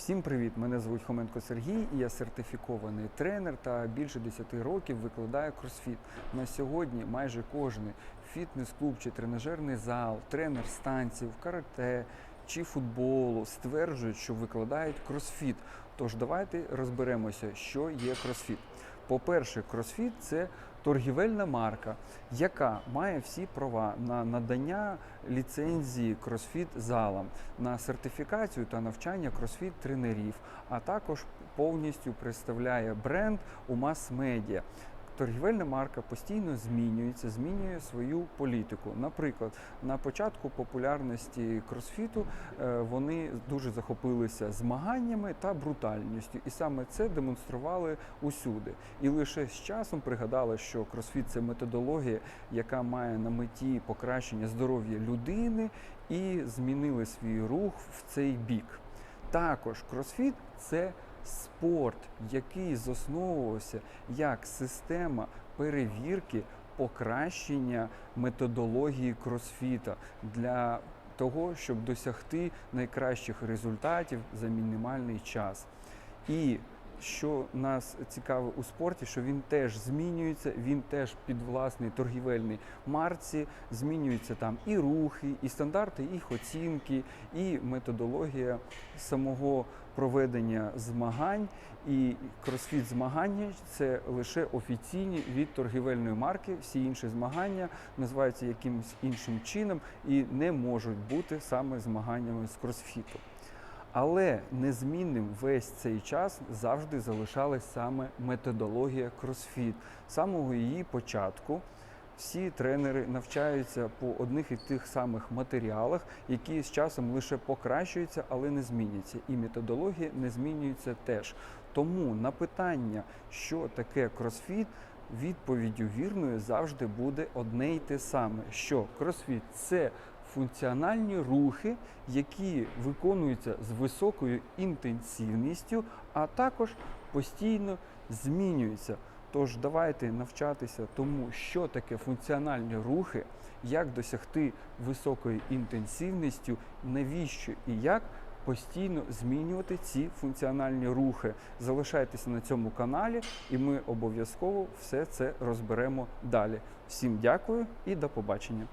Всім привіт! Мене звуть Хоменко Сергій, і я сертифікований тренер та більше 10 років викладаю кросфіт. На сьогодні майже кожен фітнес-клуб чи тренажерний зал, тренер станців, карате чи футболу стверджують, що викладають кросфіт. Тож давайте розберемося, що є кросфіт. По-перше, кросфіт це торгівельна марка, яка має всі права на надання ліцензії кросфіт залам, на сертифікацію та навчання кросфіт тренерів, а також повністю представляє бренд у мас-медіа. Торгівельна марка постійно змінюється, змінює свою політику. Наприклад, на початку популярності кросфіту е, вони дуже захопилися змаганнями та брутальністю, і саме це демонстрували усюди. І лише з часом пригадали, що кросфіт це методологія, яка має на меті покращення здоров'я людини, і змінили свій рух в цей бік. Також кросфіт це спорт, який засновувався як система перевірки покращення методології кросфіта для того, щоб досягти найкращих результатів за мінімальний час. І що нас цікавить у спорті, що він теж змінюється, він теж під власний торгівельний марці, змінюються там і рухи, і стандарти їх оцінки, і методологія самого проведення змагань. І кросфіт змагання це лише офіційні від торгівельної марки. Всі інші змагання називаються якимось іншим чином і не можуть бути саме змаганнями з кросфіту. Але незмінним весь цей час завжди залишалась саме методологія кросфіт. З самого її початку всі тренери навчаються по одних і тих самих матеріалах, які з часом лише покращуються, але не зміняться. І методологія не змінюється теж. Тому на питання, що таке кросфіт, відповіддю вірною завжди буде одне й те саме: що кросфіт це функціональні рухи, які виконуються з високою інтенсивністю, а також постійно змінюються. Тож давайте навчатися тому, що таке функціональні рухи, як досягти високої інтенсивності, навіщо і як постійно змінювати ці функціональні рухи. Залишайтеся на цьому каналі, і ми обов'язково все це розберемо далі. Всім дякую і до побачення.